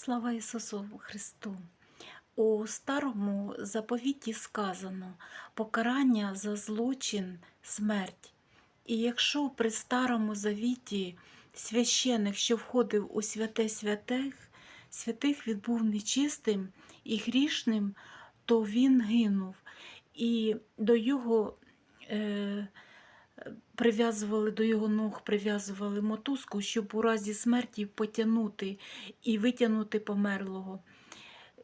Слава Ісусу Христу! У старому заповіті сказано покарання за злочин смерть. І якщо при старому завіті священик, що входив у святе святих, святих він був нечистим і грішним, то він гинув. І до його е, прив'язували до його ног, прив'язували мотузку, щоб у разі смерті потягнути і витягнути померлого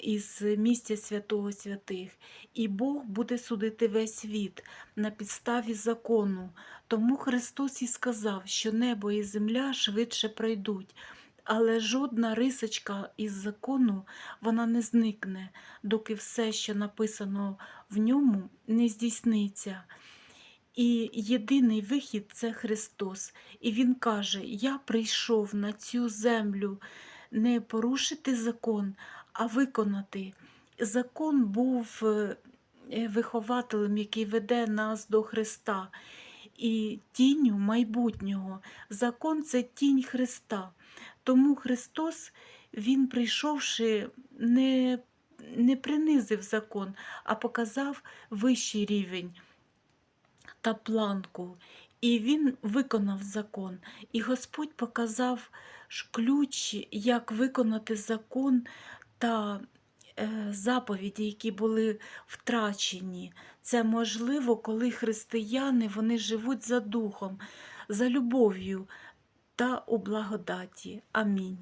із місця святого святих. І Бог буде судити весь світ на підставі закону. Тому Христос і сказав, що небо і земля швидше пройдуть. Але жодна рисочка із закону вона не зникне, доки все, що написано в ньому, не здійсниться. І єдиний вихід це Христос. І Він каже: Я прийшов на цю землю не порушити закон, а виконати. Закон був е, е, вихователем, який веде нас до Христа, і тінню майбутнього. Закон це тінь Христа. Тому Христос, Він, прийшовши, не, не принизив закон, а показав вищий рівень та планку. І він виконав закон. І Господь показав ключ, як виконати закон та е, заповіді, які були втрачені. Це можливо, коли християни вони живуть за духом, за любов'ю та у благодаті. Амінь.